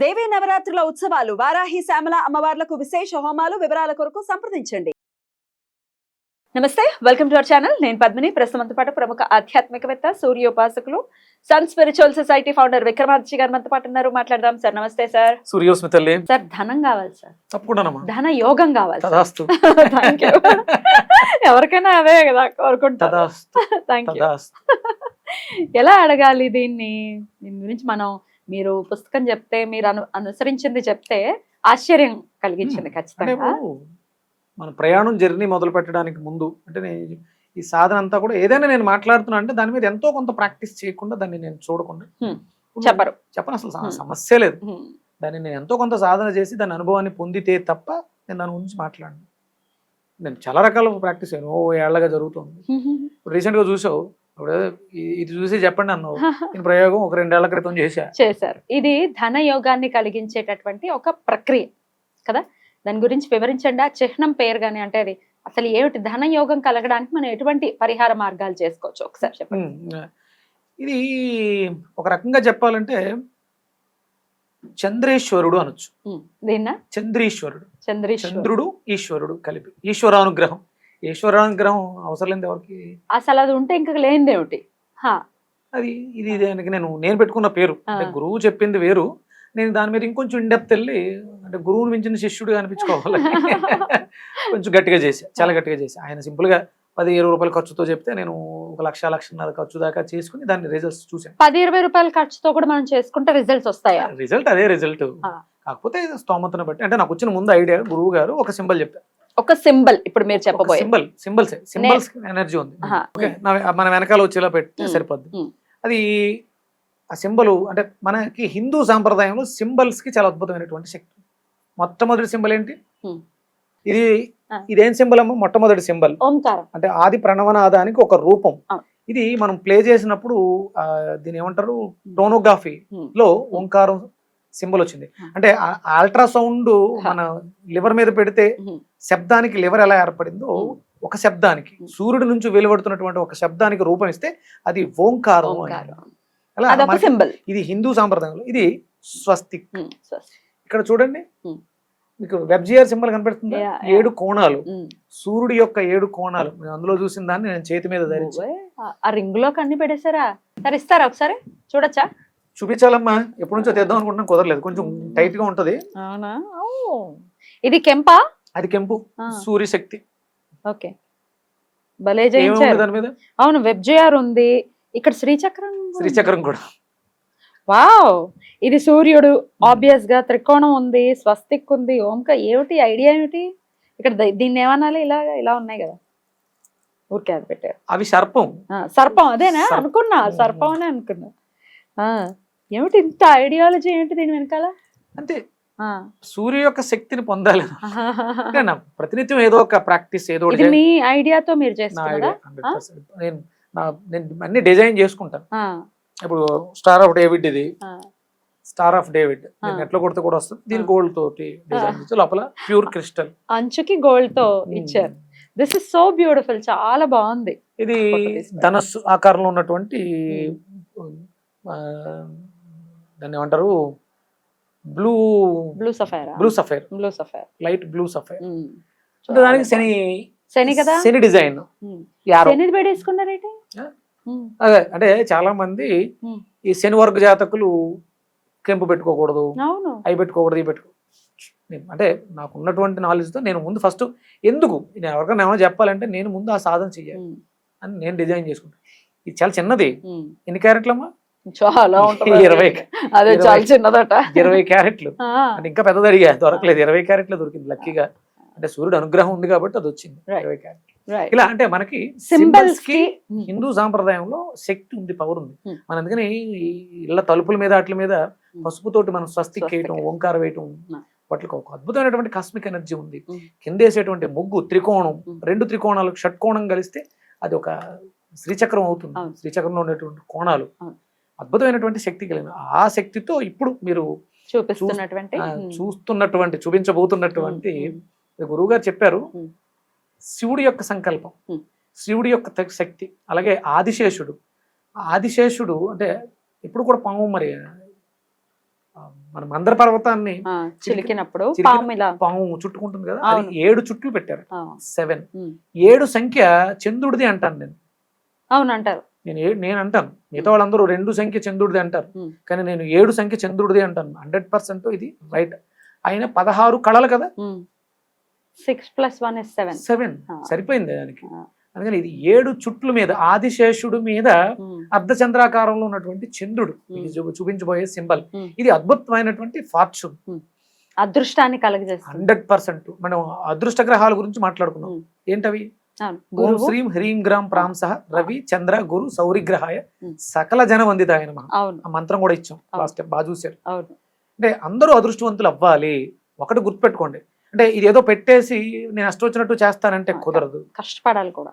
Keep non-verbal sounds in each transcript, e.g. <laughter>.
దేవీ నవరాత్రుల ఉత్సవాలు వారాహి శ్యామల అమ్మవార్లకు విశేష హోమాలు వివరాల కొరకు సంప్రదించండి. నమస్తే వెల్కమ్ టు అవర్ ఛానల్. నేను పద్మిని. ప్రస్తుతంతో పాటు ప్రముఖ ఆధ్యాత్మికవేత్త సూర్యోపాసకులు sun spiritual society founder Vikramaditya గారు మనతో పాటు ఉన్నారు. మాట్లాడదాం సార్. నమస్తే సార్. సూర్యోస్మి తల్లి సార్ ధనం కావాలి సార్. తప్పకుండానమ్మా. ధన యోగం కావాలి. <laughs> <laughs> ఎవరికైనా అదే కదా తదాస్తు. <laughs> థ్యాంక్ యూ ఎలా అడగాలి దీన్ని? దీని గురించి మనం మీరు పుస్తకం చెప్తే మీరు అను అనుసరించింది చెప్తే ఆశ్చర్యం కలిగించింది ఖచ్చితంగా. మన ప్రయాణం జర్నీ మొదలు పెట్టడానికి ముందు అంటే ఈ సాధన అంతా కూడా ఏదైనా నేను మాట్లాడుతున్నా అంటే దాని మీద ఎంతో కొంత ప్రాక్టీస్ చేయకుండా దాన్ని నేను చూడకుండా. చెప్పరు. చెప్పను అసలు సమ-. సమస్య లేదు. దాన్ని నేను ఎంతో కొంత సాధన చేసి దాని అనుభవాన్ని పొందితే తప్ప నేను దాని గురించి మాట్లాడను. నేను చాలా రకాల ప్రాక్టీస్ అయ్యాను ఓ ఏళ్ళగా జరుగుతుంది. రీసెంట్గా చూసావు ఇప్పుడు ఇది చూసి చెప్పండి అన్నావు <laughs> నేను ప్రయోగం ఒక రెండేళ్ళ క్రితం చేశా. చేశారు. ఇది ధన యోగాన్ని కలిగించేటటువంటి ఒక ప్రక్రియ కదా? దాని గురించి వివరించండి. ఆ చిహ్నం పేరు కానీ అంటే అది అసలు ఏమిటి? ధన యోగం కలగడానికి మనం ఎటువంటి పరిహార మార్గాలు చేసుకోవచ్చు? ఒకసారి చెప్పండి. ఇది ఒక రకంగా చెప్పాలంటే చంద్రేశ్వరుడు అనొచ్చు. చంద్రీశ్వరుడు. చంద్రేశ్వర్ చంద్రుడు ఈశ్వరుడు కలిపి. ఈశ్వరానుగ్రహం. ఈశ్వరానుగ్రహం అవసరం లేని ఎవరికి. అసలు అది ఉంటే ఇంకా లేనిదేమిటి అది ఇది దానికి నేను నేను పెట్టుకున్న పేరు. అంటే. గురువు చెప్పింది వేరు. నేను దాని మీద ఇంకొంచెం ఇండెప్త్ వెళ్ళి అంటే గురువుని మించిన శిష్యుడు అనిపించుకోవాలి. <laughs> కొంచెం గట్టిగా చేశా చాలా గట్టిగా చేశా ఆయన సింపుల్గా పది ఇరవై రూపాయల ఖర్చుతో చెప్తే నేను ఒక లక్ష లక్షన్నర ఖర్చు దాకా చేసుకుని దాని రిజల్ట్స్ చూశాను. పది ఇరవై రూపాయల ఖర్చుతో కూడా మనం చేసుకుంటే రిజల్ట్స్ వస్తాయా? రిజల్ట్ అదే రిజల్ట్. కాకపోతే స్తోమతను బట్టి అంటే నాకు వచ్చిన ముందు ఐడియా గురువు గారు ఒక సింబల్ చెప్పారు. ఒక సింబల్ ఇప్పుడు మీరు చెప్పబోయే సింబల్ సింబల్స్ సింబల్స్ ఎనర్జీ ఉంది. ఓకే మన వెనకాల వచ్చేలా ఉమ్. సరిపోద్ది. అది ఆ సింబల్ అంటే మనకి హిందూ సాంప్రదాయంలో సింబల్స్కి చాలా అద్భుతమైనటువంటి శక్తి మొట్టమొదటి సింబల్ ఏంటి. ఇది. ఇదేం సింబల్ అమ్మ మొట్టమొదటి సింబల్ ఓంకారం అంటే ఆది ప్రణవనాదానికి ఒక రూపం. ఇది మనం ప్లే చేసినప్పుడు దీని ఏమంటారు టోనోగ్రఫీ ఉమ్. లో ఓంకారం సింబల్ వచ్చింది. అంటే అల్ట్రాసౌండ్ మన లివర్ మీద పెడితే. శబ్దానికి లివర్ ఎలా ఏర్పడిందో. ఒక శబ్దానికి. సూర్యుడి నుంచి వెలువడుతున్నటువంటి ఒక శబ్దానికి రూపం ఇస్తే అది ఓంకారం సింబల్ ఇది హిందూ సాంప్రదాయంలో ఇది స్వస్తిక్. స్వస్తి. ఇక్కడ చూడండి. మీకు వెబ్జిఆర్ సింబల్ కనపడుతుంది. ఏడు కోణాలు. సూర్యుడి యొక్క ఏడు కోణాలు అందులో చూసిన దాన్ని నేను చేతి మీద ధరించి ఆ- రింగ్లోకి అన్ని పెట్టేశారా సరే ఇస్తారా ఒకసారి చూడొచ్చా చూపించాలమ్మా. ఎప్పటి నుంచో తెద్దాం అనుకుంటున్నాం కుదరలేదు. కొంచెం టైట్గా ఉంటది. అవునా. ఇది కెంపా? అది కెంపు. ఆ. సూర్య శక్తి. ఓకే. భలే ఏముంది జయించారు. దాని మీద? అవును వెబ్జేఆర్ ఉంది. ఇక్కడ శ్రీచక్రం. శ్రీచక్రం కూడా. వావ్! ఇది సూర్యుడు. ఆబ్వియస్గా త్రికోణం ఉంది స్వస్తిక్ ఉంది. ఓంక ఏమిటి? ఐడియా ఏమిటి? ఇక్కడ దీన్ని ఏమనాలి? ఇలా ఇలా ఉన్నాయి కదా. ఊరికే అది పెట్టారు. అవి సర్పం. సర్పం. అదేనా. అనుకున్నా. సర్పం అనే అనుకున్నా. ఆ, ఏమిటి ఇంత ఐడియాలజీ ఏంటి దీని వెనకాల? అంతే. సూర్య యొక్క శక్తిని పొందాలి ప్రతినిత్యం ఏదో ఒక ప్రాక్టీస్ ఏదో. మీ ఐడియాతో మీరు నా చేస్తున్నారా idea 100%. నేను అన్ని డిజైన్ చేసుకుంటాను. ఇప్పుడు స్టార్ ఆఫ్ డేవిడ్ ఇది. స్టార్ ఆఫ్ డేవిడ్ ఎట్లా కొడితే కూడా వస్తుంది. దీని. గోల్డ్ తోటి డిజైన్ లోపల ప్యూర్ క్రిస్టల్ అంచుకి గోల్డ్తో ఇచ్చారు. దిస్ ఇస్ సో బ్యూటిఫుల్ చాలా బాగుంది. ఇది. ధనస్సు ఆకారంలో ఉన్నటువంటి దాన్ని ఏమంటారు? Blue blue sapphire blue sapphire blue sapphire light blue sapphire అంటే దానికి శని శని కదా? శని డిజైన్ ఉమ్. యారో శని పెట్టేసుకున్నారేంటి ఆ? ఉమ్, అదే అంటే చాలా మంది. ఈ శని వర్గ జాతకులు కెంపు పెట్టుకోకూడదు. అవును. అవి పెట్టుకోకూడదు ఇవి పెట్టుకో. అంటే నాకు ఉన్నటువంటి నాలెడ్జ్తో నేను ముందు ఫస్ట్ ఎందుకు? నేను ఎవరికైనా ఏమైనా చెప్పాలంటే నేను ముందు ఆ సాధన చెయ్యాలి. అని నేను డిజైన్ చేసుకుంటాను. ఇది చాలా చిన్నది. ఎన్ని క్యారెట్లమ్మా? చాలా ఉంటుంది ఇరవై అదే ఇరవై. చాలా చిన్నదట ఇరవై క్యారెట్లు ఇంకా పెద్దది అడిగా దొరకలేదు ఇరవై క్యారెట్లు దొరికింది లక్కీగా అంటే సూర్యుడు అనుగ్రహం ఉంది కాబట్టి అది వచ్చింది. ఇరవై క్యారెట్ right. ఇలా అంటే మనకి సింబల్స్కి కి హిందూ సాంప్రదాయంలో శక్తి ఉంది పవర్ ఉంది Hmm. మన అందుకని ఇళ్ళ తలుపుల మీద వాటి మీద Hmm. పసుపుతోటి మనం స్వస్తిక్ వేయటం వేయటం. ఓంకార వేయటం Hmm. వాటికి ఒక అద్భుతమైనటువంటి కాస్మిక్ ఎనర్జీ ఉంది Hmm. కిందేసేటువంటి ముగ్గు త్రికోణం Hmm. రెండు త్రికోణాలు షట్కోణం కలిస్తే అది ఒక శ్రీచక్రం అవుతుంది. శ్రీచక్రంలో ఉన్నటువంటి కోణాలు. అద్భుతమైనటువంటి శక్తి కలిగిన ఆ శక్తితో ఇప్పుడు మీరు చూపిస్తున్నటువంటి చూస్తున్నటువంటి చూపించబోతున్నటువంటి గురువు గారు చెప్పారు. శివుడి యొక్క సంకల్పం. శివుడి యొక్క శక్తి అలాగే ఆదిశేషుడు. ఆదిశేషుడు అంటే ఇప్పుడు కూడా పాము మరి మన మందర పర్వతాన్ని చిలికినప్పుడు చిలికిన- పాము చుట్టుకుంటుంది కదా. అది ఏడు చుట్లు పెట్టారు. సెవెన్. ఏడు సంఖ్య చంద్రుడిది అంటాను నేను. అవును అంటారు నేను నేను అంటాను మిగతా వాళ్ళందరూ రెండు సంఖ్య చంద్రుడిది అంటారు. కానీ నేను ఏడు సంఖ్య చంద్రుడిది అంటాను. హండ్రెడ్ పర్సెంట్ ఇది రైట్ ఆయన పదహారు కళలు కదా? Six plus one seven seven. సరిపోయింది దానికి. అందుకని ఇది ఏడు చుట్ల మీద ఆదిశేషుడు మీద అర్ధచంద్రాకారంలో ఉన్నటువంటి చంద్రుడు. చూపించబోయే సింబల్. ఇది అద్భుతమైనటువంటి ఫార్చ్యూన్. అదృష్టాన్ని కలగజేస్తుంది. Hundred percent. మనం అదృష్ట గ్రహాల గురించి మాట్లాడుకున్నాం. ఏంటవి. ఓం శ్రీం హ్రీం గ్రాం ప్రాంస రవి చంద్ర గురు సౌరిగ్రహాయ. సకల జన వందితాయ నమః. అవును. ఆ మంత్రం కూడా ఇచ్చాం. లాస్ట్ టైం బాగా చూశారు అంటే అందరూ అదృష్టవంతులు అవ్వాలి ఒకటి గుర్తుపెట్టుకోండి. అంటే ఇది ఏదో పెట్టేసి నేను అష్టం వచ్చినట్టు చేస్తానంటే కుదరదు. కష్టపడాలి కూడా.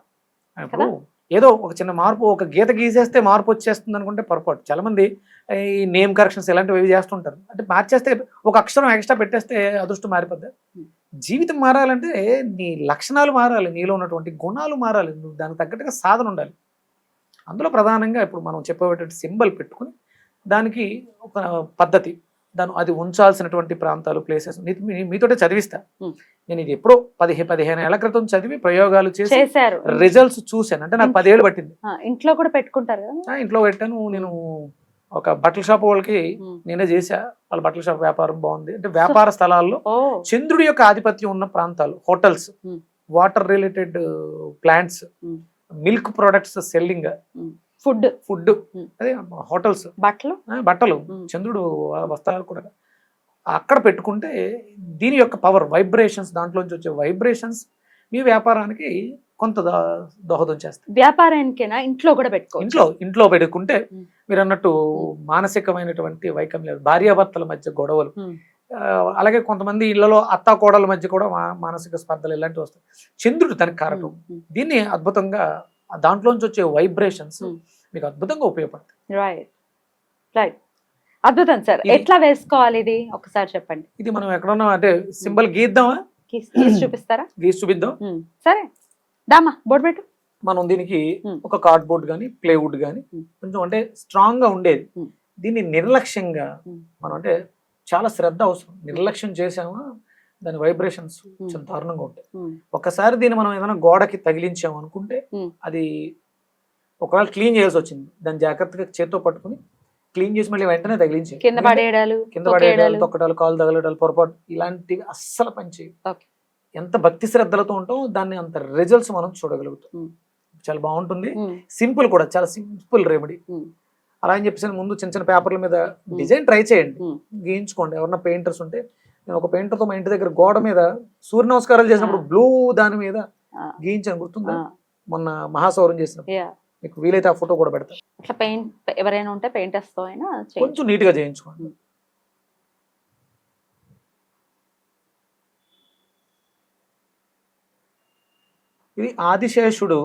ఏదో ఒక చిన్న మార్పు ఒక గీత గీసేస్తే మార్పు వచ్చేస్తుంది అనుకుంటే పొరపాటు. చాలా మంది ఈ నేమ్ కరెక్షన్స్ ఇలాంటివి చేస్తుంటారు. అంటే మార్చేస్తే ఒక అక్షరం ఎక్స్ట్రా పెట్టేస్తే అదృష్టం మారిపోద్ది. జీవితం మారాలంటే నీ లక్షణాలు మారాలి నీలో ఉన్నటువంటి గుణాలు మారాలి నువ్వు దానికి తగ్గట్టుగా సాధన ఉండాలి. అందులో ప్రధానంగా ఇప్పుడు మనం చెప్పేటువంటి సింబల్ పెట్టుకుని దానికి ఒక పద్ధతి దాని అది ఉంచాల్సినటువంటి ప్రాంతాలు ప్లేసెస్ మీతోటే చదివిస్తా. నేను ఇది ఎప్పుడో పదిహేను పదిహేను ఏళ్ళ క్రితం చదివి ప్రయోగాలు చేసి రిజల్ట్స్ చూశాను. అంటే నాకు పదేళ్ళు పట్టింది. ఇంట్లో కూడా పెట్టుకుంటారు ఇంట్లో పెట్టాను నేను ఒక బట్టల షాప్ వాళ్ళకి. నేనే చేశా వాళ్ళ బట్టల షాప్ వ్యాపారం బాగుంది అంటే వ్యాపార స్థలాల్లో చంద్రుడి యొక్క ఆధిపత్యం ఉన్న ప్రాంతాలు hotels. Water related plants. Milk products selling food food. అదే హోటల్స్ బట్టలు బట్టలు. చంద్రుడు వస్త్రాలు కూడా అక్కడ పెట్టుకుంటే దీని యొక్క పవర్ వైబ్రేషన్స్ దాంట్లోంచి వచ్చే వైబ్రేషన్స్ మీ వ్యాపారానికి కొంత దోహదం చేస్తాయి. వ్యాపారానికైనా? ఇంట్లో కూడా పెట్టుకోవచ్చు. ఇంట్లో ఇంట్లో పెట్టుకుంటే. మీరు అన్నట్టు మానసికమైనటువంటి వైకల్యాలు భార్యాభర్తల మధ్య గొడవలు. అలాగే కొంతమంది ఇళ్ళలో అత్త కోడల మధ్య కూడా మానసిక స్పర్ధలు ఇలాంటివి వస్తాయి. చంద్రుడు దానికి కారకం. దీన్ని అద్భుతంగా దాంట్లోంచి వచ్చే వైబ్రేషన్స్. మీకు అద్భుతంగా ఉపయోగపడతాయి. రైట్ రైట్ అద్భుతం సార్. ఎట్లా వేసుకోవాలి ఇది? ఒకసారి చెప్పండి. ఇది మనం ఎక్కడన్నా అంటే సింబల్ గీద్దామా? గీసి చూపిస్తారా? గీసి చూపిద్దాం. సరే. దామా బోర్డు పెట్టు మనం దీనికి. ఒక కార్డ్బోర్డ్ కానీ ప్లేవుడ్ కానీ. కొంచెం అంటే స్ట్రాంగ్గా ఉండేది. దీన్ని నిర్లక్ష్యంగా. మనం అంటే చాలా శ్రద్ధ అవసరం నిర్లక్ష్యం చేసామా దాని వైబ్రేషన్స్ చాలా దారుణంగా ఉంటాయి ఒకసారి దీన్ని మనం ఏదైనా గోడకి తగిలించాము అనుకుంటే. అది ఒకవేళ క్లీన్ చేయాల్సి వచ్చింది దాన్ని జాగ్రత్తగా చేత్తో పట్టుకుని క్లీన్ చేసి మళ్ళీ వెంటనే తగిలించే కింద పడేయడాలు కింద. పడేయడాలు తొక్కడాలు కాలు తగలడాలు పొరపాటు ఇలాంటివి అస్సలు పనిచేయవు Okay. ఎంత భక్తి శ్రద్ధలతో ఉంటామో దాన్ని అంత రిజల్ట్స్ మనం చూడగలుగుతాం. చాలా బాగుంటుంది. సింపుల్ కూడా చాలా సింపుల్ రెమెడీ అలా అని చెప్పేసి ముందు చిన్న చిన్న పేపర్ల మీద డిజైన్ ట్రై చేయండి. గీయించుకోండి. ఎవరన్నా పెయింటర్స్ ఉంటే నేను ఒక painter తో మా ఇంటి దగ్గర గోడ మీద సూర్య నమస్కారాలు చేసినప్పుడు. బ్లూ దాని మీద గీయించాను గుర్తుందా? మొన్న మహాసౌరం చేసినప్పుడు. Yeah. మీకు వీలైతే ఆ ఫోటో కూడా పెడతా. అట్లా పెయింట్ ఎవరైనా ఉంటే పెయింటర్స్తో అయినా. కొంచెం నీట్గా చేయించుకోండి. ఇది ఆదిశేషుడు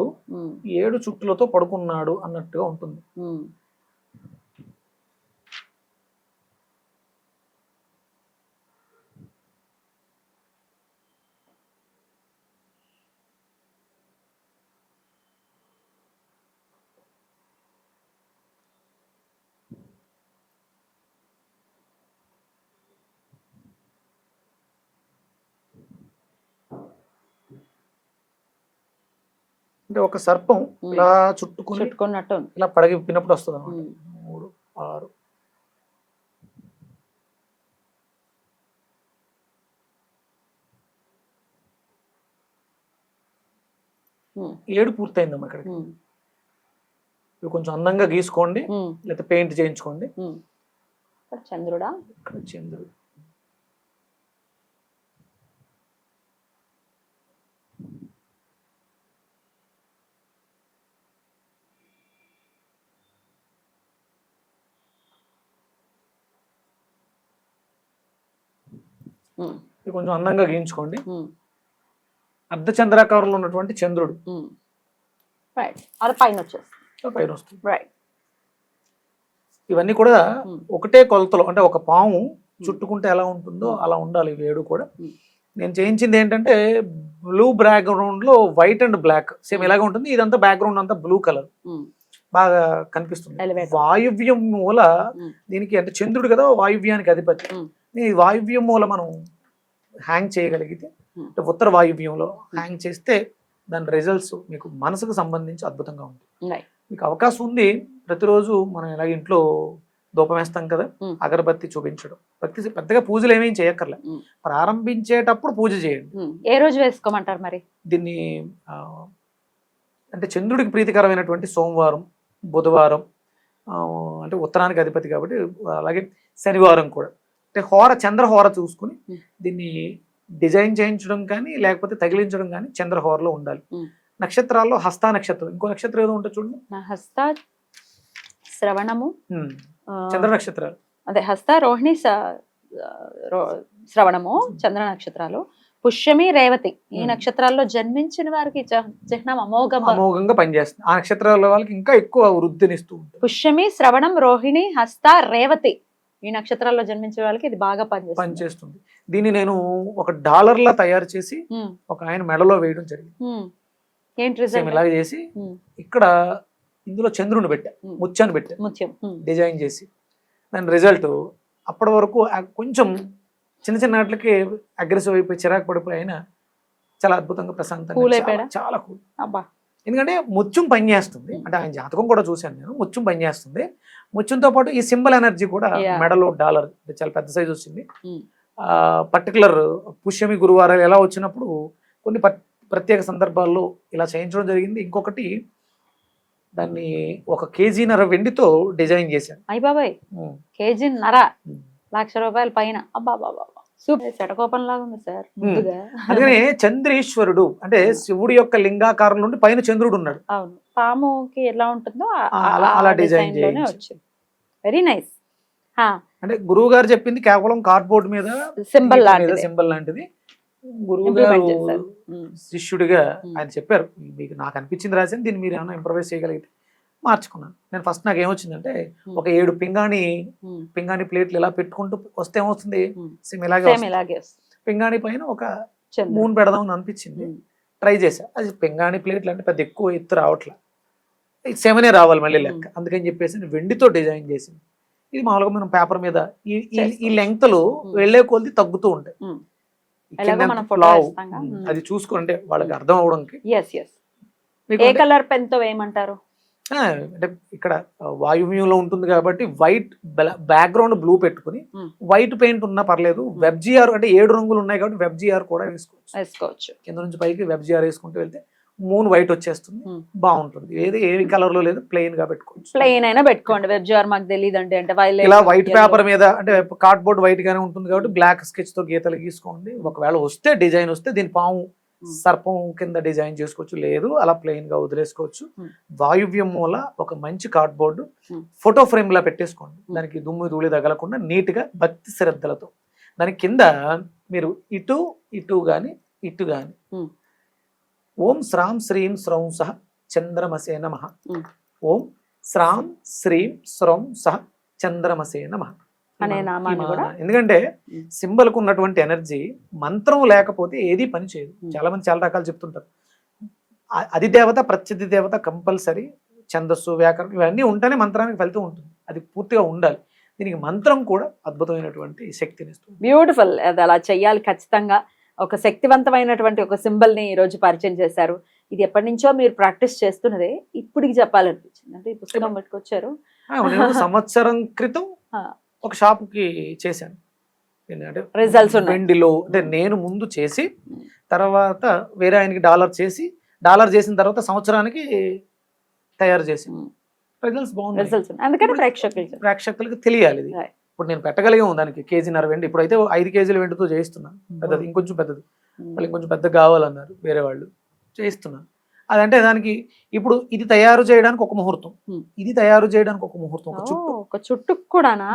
ఏడు చుట్టులతో పడుకున్నాడు అన్నట్టుగా ఉంటుంది. అంటే ఒక సర్పం. ఇలా చుట్టుకుని చుట్టుకున్నట్టు. ఇలా పడగిప్పినప్పుడు వస్తుంది అనమాట మూడు ఆరు. ఏడు పూర్తయిందమ్మా ఇక్కడికి. ఇవి కొంచెం అందంగా గీసుకోండి లేకపోతే పెయింట్ చేయించుకోండి. చంద్రుడా? ఇక్కడ చంద్రుడు. ఇది కొంచెం అందంగా గీయించుకోండి. ఉమ్, అర్ధచంద్రాకారంలో ఉన్నటువంటి చంద్రుడు. పైన వస్తుంది. రైట్ ఇవన్నీ కూడా. ఒకటే కొలతలో అంటే ఒక పాము చుట్టుకుంటే ఎలా ఉంటుందో అలా ఉండాలి ఇవి ఏడు కూడా. నేను చేయించింది ఏంటంటే బ్లూ బ్యాక్గ్రౌండ్లో వైట్ అండ్ బ్లాక్. సేమ్. ఇలాగే ఉంటుంది. ఇదంతా బ్యాక్గ్రౌండ్ అంతా బ్లూ కలర్. బాగా కనిపిస్తుంది. వాయువ్యం మూల. దీనికి అంటే చంద్రుడు కదా వాయువ్యానికి అధిపతి. ఈ వాయువ్యం మూల మనం హ్యాంగ్ చేయగలిగితే ఉమ్. అంటే ఉత్తర వాయువ్యంలో హ్యాంగ్ చేస్తే దాని రిజల్ట్స్ మీకు మనసుకు సంబంధించి అద్భుతంగా ఉంటుంది. మీకు అవకాశం ఉంది ప్రతిరోజు మనం ఇలాగ ఇంట్లో ధూపం వేస్తాం కదా ఉమ్. అగరబత్తి చూపించడం ప్రతి పెద్దగా పూజలు ఏమేం చేయక్కర్లే ఉమ్. ప్రారంభించేటప్పుడు పూజ చేయండి. ఏ రోజు వేసుకోమంటారు మరి దీన్ని అంటే చంద్రుడికి ప్రీతికరమైనటువంటి సోమవారం బుధవారం అంటే ఉత్తరానికి అధిపతి కాబట్టి అలాగే శనివారం కూడా అంటే హోర చంద్రహోర చూసుకుని. దీన్ని డిజైన్ చేయించడం కానీ లేకపోతే తగిలించడం కానీ చంద్రహోరలో ఉండాలి. నక్షత్రాల్లో హస్త నక్షత్రం. ఇంకో నక్షత్రం ఏదో ఉంటుంది చూడండి. నా హస్త శ్రవణము. చంద్ర నక్షత్రాలు. అదే హస్త రోహిణి శ్రవణము చంద్ర నక్షత్రాలు. పుష్యమి రేవతి. ఈ. నక్షత్రాల్లో జన్మించిన వారికి చిహ్నం అమోఘం. అమోఘంగా పనిచేస్తుంది. ఆ నక్షత్రాల వాళ్ళకి ఇంకా ఎక్కువ వృద్ధినిస్తూ ఉంటుంది. పుష్యమి శ్రవణం రోహిణి హస్త రేవతి. ఈ నక్షత్రాల్లో జన్మించిన వాళ్ళకి ఇది బాగా పనిచేస్తుంది. పనిచేస్తుంది. దీన్ని నేను ఒక డాలర్లా తయారు చేసి ఒక ఆయన మెడలో వేయడం జరిగింది. ఏంటి ఇలాగ చేసి ఇక్కడ ఇందులో చంద్రుని పెట్టా. ముత్యాన్ని పెట్టా. ముత్యం. డిజైన్ చేసి. దాని రిజల్ట్ అప్పటి వరకు కొంచెం చిన్న చిన్న వాటికి అగ్రెసివ్ అయిపోయి చిరాకు పడిపోయి అయినా చాలా అద్భుతంగా ప్రశాంతంగా? చాలా కూల్. అబ్బా. ఎందుకంటే ముత్యం పనిచేస్తుంది. అంటే ఆయన జాతకం కూడా చూశాను నేను. ముత్యం పనిచేస్తుంది. ముత్యంతో పాటు ఈ సింబల్ ఎనర్జీ కూడా. మెడలో డాలర్. చాలా పెద్ద సైజ్ వచ్చింది. ఉమ్, పర్టికులర్ పుష్యమి గురువారాలు ఎలా వచ్చినప్పుడు కొన్ని ప్రత్యేక సందర్భాల్లో ఇలా చేయించడం జరిగింది. ఇంకొకటి దాన్ని ఒక కేజీన్నర వెండితో డిజైన్ చేశాను. అయ్య బాబాయ్. కేజీ నర ఉమ్. లక్ష రూపాయల పైన. అబ్బా బాబా అందుకనే చంద్రేశ్వరుడు అంటే శివుడి యొక్క లింగాకారం నుండి పైన చంద్రుడు ఉన్నాడు. అవును. పాముకి ఎలా ఉంటుందో అలా- చేయించు. వచ్చింది. వెరీ నైస్ అంటే గురువు గారు చెప్పింది కేవలం కార్డ్బోర్డ్ మీద సింబల్ లాంటిది. సింబల్ లాంటిది. గురువు గారు శిష్యుడిగా. ఆయన చెప్పారు. మీకు నాకు అనిపించింది రాసింది దీన్ని మీరు ఏమైనా ఇంప్రవైజ్ చేయగలిగితే. మార్చుకున్నాను. నేను ఫస్ట్ నాకు ఏమొచ్చిందంటే. ఒక ఏడు పింగాణి పింగాణి ప్లేట్లు ఇలా పెట్టుకుంటూ వస్తే ఏమవుతుంది ఉమ్. సేమ్ ఇలాగే. పింగాణి పైన ఒక. మూన్ పెడదామని అనిపించింది. ట్రై చేశా. అది పింగాణి ప్లేట్లు అంటే పెద్ద ఎక్కువ ఎత్తు రావట్లే. సెవెనే రావాలి మళ్ళీ లెక్క. అందుకని చెప్పేసి వెండితో డిజైన్ చేసింది. ఇది మామూలుగా మనం పేపర్ మీద ఈ. లెంగ్త్లు ఉమ్. వెళ్ళే కొద్ది తగ్గుతూ ఉంటాయి. అది చూసుకుంటే వాళ్ళకి అర్థం అవడానికి. ఏ కలర్ పెన్తో వేయమంటారు? అంటే ఇక్కడ వాయువ్యంలో ఉంటుంది కాబట్టి వైట్ బ్యాక్గ్రౌండ్ బ్లూ పెట్టుకుని. వైట్ పెయింట్ ఉన్నా పర్లేదు వెబ్ జిఆర్ అంటే ఏడు రంగులు ఉన్నాయి కాబట్టి వెబ్ జిఆర్ కూడా వేసుకోవచ్చు వేసుకోవచ్చు కింద నుంచి పైకి వెబ్ జిఆర్ వేసుకుంటూ వెళ్తే మూన్ వైట్ వచ్చేస్తుంది. బాగుంటుంది ఏది ఏ కలర్లో లేదు ప్లెయిన్గా పెట్టుకోవచ్చు ప్లెయిన్ అయినా పెట్టుకోండి వెబ్ మాకు తెలియదు అంటే అంటే ఇలా వైట్. పేపర్ మీద అంటే కార్డ్బోర్డ్ వైట్ గానే ఉంటుంది కాబట్టి బ్లాక్ స్కెచ్తో గీతలు గీసుకోండి ఒకవేళ వస్తే డిజైన్ వస్తే దీని పాము. సర్పం కింద డిజైన్ చేసుకోవచ్చు లేదు అలా ప్లెయిన్గా వదిలేసుకోవచ్చు. వాయువ్యం మూల ఒక మంచి కార్డ్బోర్డ్ Hmm. ఫోటో ఫ్రేమ్ లా పెట్టేసుకోండి. దానికి దుమ్ము ధూళి తగలకుండా నీట్గా భక్తి శ్రద్ధలతో దాని కింద మీరు ఇటు ఇటు గాని ఇటు గాని. ఓం శ్రాం శ్రీం స్రౌం సహ చంద్రమసే నమ. ఓం శ్రాం శ్రీం స్రౌం సహ చంద్రమసే నమ అనే నామాన్ని కూడా? ఎందుకంటే. సింబల్కు ఉన్నటువంటి ఎనర్జీ మంత్రం లేకపోతే ఏది పని చేయదు. చాలా మంది చాలా రకాలు చెప్తుంటారు. అది దేవత ప్రత్యర్థి దేవత కంపల్సరీ ఛందస్సు వ్యాకరణం ఇవన్నీ ఉంటేనే మంత్రానికి ఫలితం ఉంటుంది. అది పూర్తిగా ఉండాలి. దీనికి మంత్రం కూడా అద్భుతమైనటువంటి శక్తిని ఇస్తుంది. బ్యూటిఫుల్. అది అలా చెయ్యాలి ఖచ్చితంగా. ఒక శక్తివంతమైనటువంటి ఒక సింబల్ని ఈ రోజు పరిచయం చేశారు. ఇది ఎప్పటి నుంచో మీరు ప్రాక్టీస్ చేస్తున్నదే ఇప్పటికి చెప్పాలనిపించింది. అంటే ఈ పుస్తకం పట్టుకొచ్చారు. సంవత్సరం క్రితం. ఒక షాప్కి చేశాను అంటే. వెండిలో అంటే నేను ముందు చేసి Hmm. తర్వాత వేరే ఆయనకి డాలర్ చేసి డాలర్ చేసిన తర్వాత సంవత్సరానికి తయారు చేసి Hmm. రిజల్ట్స్ బాగున్నాయి. రిజల్ట్స్ అందుకని ప్రేక్షకులు ప్రేక్షకులకు తెలియాలి ఇది. ఇప్పుడు నేను పెట్టగలిగాము దానికి కేజీన్నర వెండి. ఇప్పుడు అయితే ఐదు కేజీల వెండితో చేయిస్తున్నాను పెద్దది ఇంకొంచెం పెద్దది. వాళ్ళు ఇంకొంచెం పెద్ద కావాలన్నారు వేరే వాళ్ళు. చేయిస్తున్నాను అదంటే దానికి ఇప్పుడు ఇది తయారు చేయడానికి ఒక ముహూర్తం. ఇది తయారు చేయడానికి ఒక ముహూర్తం ఒక చుట్టూ. ఒక చుట్టు కూడానా.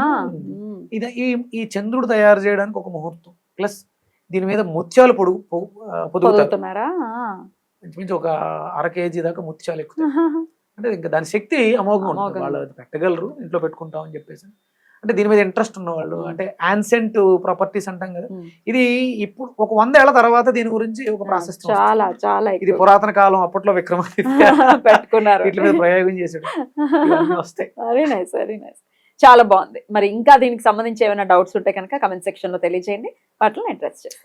ఇది ఈ ఈ చంద్రుడు తయారు చేయడానికి ఒక ముహూర్తం. ప్లస్ దీని మీద ముత్యాలు పొడుగు పొదుగుతున్నారా? ఇంచుమించు ఒక అర కేజీ దాకా ముత్యాలు ఎక్కుతాయి. అంటే ఇంకా దాని శక్తి అమోఘం ఉంటుంది. వాళ్ళు పెట్టగలరు ఇంట్లో పెట్టుకుంటాం అని చెప్పేసి. అంటే దీని మీద ఇంట్రెస్ట్ ఉన్నవాళ్ళు. Hmm. అంటే యాన్సెంట్ ప్రాపర్టీస్ అంటాం కదా. ఉమ్. ఇది ఇప్పుడు ఒక వంద ఏళ్ళ తర్వాత దీని గురించి ఒక ప్రాసెస్ చాలా చాలా ఇది. పురాతన కాలం అప్పట్లో విక్రమాదిత్య <laughs> పెట్టుకున్నారు. వీటి మీద ప్రయోగం చేశాడు. వస్తాయి. వెరీ నైస్ వెరీ నైస్ చాలా బాగుంది. మరి ఇంకా దీనికి సంబంధించి ఏమైనా డౌట్స్ ఉంటే కనుక కమెంట్ సెక్షన్లో తెలియజేయండి. వాటిలో ఇంట్రెస్ట్ చేస్తాను